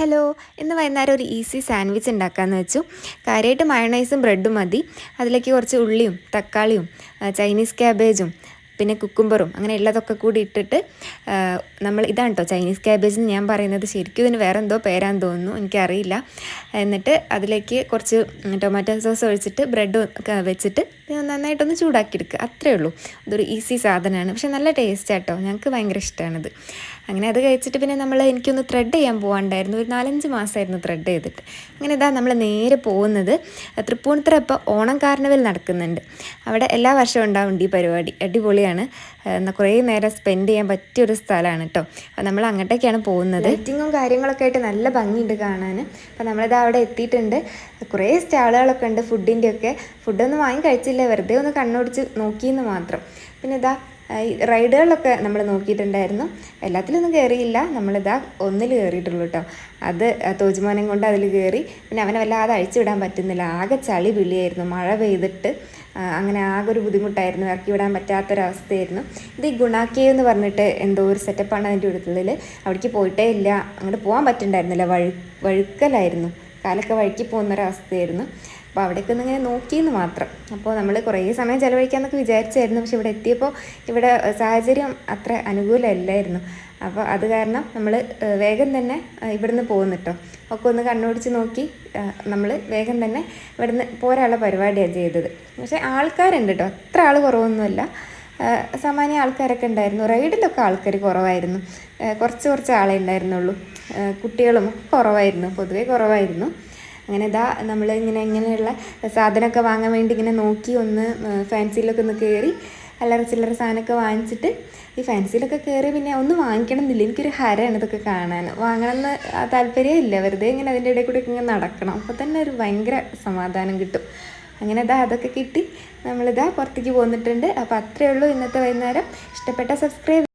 Hello ഇന്ന് വൈകുന്നേരം ഒരു ഈസി സാൻഡ്വിച്ച് ഉണ്ടാക്കാമെന്ന് വെച്ചു. കാര്യമായിട്ട് മയണൈസും ബ്രെഡും മതി. അതിലേക്ക് കുറച്ച് ഉള്ളിയും തക്കാളിയും ചൈനീസ് ക്യാബേജും പിന്നെ കുക്കുംബറും അങ്ങനെ ഉള്ളതൊക്കെ കൂടി ഇട്ടിട്ട് നമ്മൾ ഇതാണ് കേട്ടോ ചൈനീസ് ക്യാബേജ് എന്ന് ഞാൻ പറയുന്നത്. ശരിക്കും ഇതിന് വേറെ എന്തോ പേരാന്ന് തോന്നുന്നു എനിക്കറിയില്ല. എന്നിട്ട് അതിലേക്ക് കുറച്ച് ടൊമാറ്റോ സോസ് ഒഴിച്ചിട്ട് ബ്രെഡ് വെച്ചിട്ട് നന്നായിട്ടൊന്ന് ചൂടാക്കി എടുക്കുക അത്രേ ഉള്ളൂ. അതൊരു ഈസി സാധനമാണ്. പക്ഷെ നല്ല ടേസ്റ്റ് ആട്ടോ. ഞങ്ങൾക്ക് ഭയങ്കര ഇഷ്ടമാണിത് അങ്ങനെ അത് കഴിച്ചിട്ട് പിന്നെ നമ്മൾ എനിക്കൊന്ന് ത്രെഡ് ചെയ്യാൻ പോകാണ്ടായിരുന്നു ഒരു നാലഞ്ച് മാസമായിരുന്നു ത്രെഡ് ചെയ്തിട്ട്. അങ്ങനെ ഇതാ നമ്മൾ നേരെ പോകുന്നത് തൃപ്പൂണിത്തുറ ഇപ്പോൾ ഓണം കാർണിവൽ നടക്കുന്നുണ്ട്. അവിടെ എല്ലാ വർഷവും ഉണ്ടാവുന്നുണ്ട് ഈ പരിപാടി. അടിപൊളിയാണ്. എന്നാൽ കുറേ നേരം സ്പെൻഡ് ചെയ്യാൻ പറ്റിയ ഒരു സ്ഥലമാണ് കേട്ടോ അപ്പോൾ നമ്മൾ അങ്ങോട്ടേക്കാണ് പോകുന്നത്. ലൈറ്റിങ്ങും കാര്യങ്ങളൊക്കെ ആയിട്ട് നല്ല ഭംഗിയുണ്ട് കാണാൻ. അപ്പോൾ നമ്മളിത് അവിടെ എത്തിയിട്ടുണ്ട്. കുറേ സ്റ്റാളുകളൊക്കെ ഉണ്ട് ഫുഡിന്റെയൊക്കെ ഫുഡൊന്നും വാങ്ങി കഴിച്ചില്ല. വെറുതെ ഒന്ന് കണ്ണോടിച്ച് നോക്കിയെന്ന് മാത്രം. പിന്നെ ഇതാ റൈഡുകളിലൊക്കെ നമ്മൾ നോക്കിയിട്ടുണ്ടായിരുന്നു. എല്ലാത്തിലൊന്നും കയറിയില്ല നമ്മളിതാ ഒന്നിൽ കയറിയിട്ടുള്ളൂ കേട്ടോ അത് തോജുമോനം കൊണ്ട് അതിൽ കയറി പിന്നെ അവനെ വല്ലാതെ അഴിച്ചു വിടാൻ പറ്റുന്നില്ല. ആകെ ചളി വിളിയായിരുന്നു മഴ പെയ്തിട്ട് അങ്ങനെ ആകെ ഒരു ബുദ്ധിമുട്ടായിരുന്നു. ഇറക്കി വിടാൻ പറ്റാത്തൊരവസ്ഥയായിരുന്നു. ഇത് ഈ ഗുണാക്കേ എന്ന് പറഞ്ഞിട്ട് എന്തോ ഒരു സെറ്റപ്പാണ് അതിന്റെ ഉള്ളിൽ അവിടേക്ക് പോയിട്ടേ ഇല്ല. അങ്ങോട്ട് പോകാൻ പറ്റുന്നുണ്ടായിരുന്നില്ല വഴു വഴുക്കലായിരുന്നു. കാലൊക്കെ വഴുക്കി പോകുന്നൊരവസ്ഥയായിരുന്നു. അപ്പോൾ അവിടേക്ക് ഒന്ന് ഇങ്ങനെ നോക്കിയെന്ന് മാത്രം. അപ്പോൾ നമ്മൾ കുറേ സമയം ചിലവഴിക്കാമെന്നൊക്കെ വിചാരിച്ചായിരുന്നു. പക്ഷെ ഇവിടെ എത്തിയപ്പോൾ ഇവിടെ സാഹചര്യം അത്ര അനുകൂലമല്ലായിരുന്നു. അപ്പോൾ അത് കാരണം നമ്മൾ വേഗം തന്നെ ഇവിടുന്ന് പോകുന്നു കേട്ടോ ഒക്കെ ഒന്ന് കണ്ണോടിച്ച് നോക്കി നമ്മൾ വേഗം തന്നെ ഇവിടുന്ന് പോരാനുള്ള പരിപാടിയാണ് ചെയ്തത്. പക്ഷേ ആൾക്കാരുണ്ട് കേട്ടോ അത്ര ആൾ കുറവൊന്നുമല്ല. സാമാന്യ ആൾക്കാരൊക്കെ ഉണ്ടായിരുന്നു. റൈഡിലൊക്കെ ആൾക്കാർ കുറവായിരുന്നു. കുറച്ച് കുറച്ച് ആളെ ഉണ്ടായിരുന്നുള്ളൂ. കുട്ടികളും കുറവായിരുന്നു. പൊതുവേ കുറവായിരുന്നു. അങ്ങനെ ഇതാ നമ്മൾ ഇങ്ങനെ ഇങ്ങനെയുള്ള സാധനമൊക്കെ വാങ്ങാൻ വേണ്ടി ഇങ്ങനെ നോക്കി ഒന്ന് ഫാൻസിയിലൊക്കെ ഒന്ന് കയറി അല്ലറ ചില്ലറ സാധനമൊക്കെ വാങ്ങിച്ചിട്ട് ഈ ഫാൻസിയിലൊക്കെ കയറി പിന്നെ ഒന്നും വാങ്ങിക്കണം എന്നില്ല എനിക്കൊരു ഹരമാണ് ഇതൊക്കെ കാണാൻ. വാങ്ങണം എന്ന് താല്പര്യമില്ല. വെറുതെ ഇങ്ങനെ അതിന്റെ ഇടയിൽ കൂടെ ഇങ്ങനെ നടക്കണം. അപ്പോൾ തന്നെ ഒരു ഭയങ്കര സമാധാനം കിട്ടും. അങ്ങനെ ഇതാ അതൊക്കെ കിട്ടി. നമ്മളിതാ പുറത്തേക്ക് പോന്നിട്ടുണ്ട്. അപ്പോൾ അത്രയേ ഉള്ളൂ ഇന്നത്തെ വൈകുന്നേരം. ഇഷ്ടപ്പെട്ട സബ്സ്ക്രൈബ്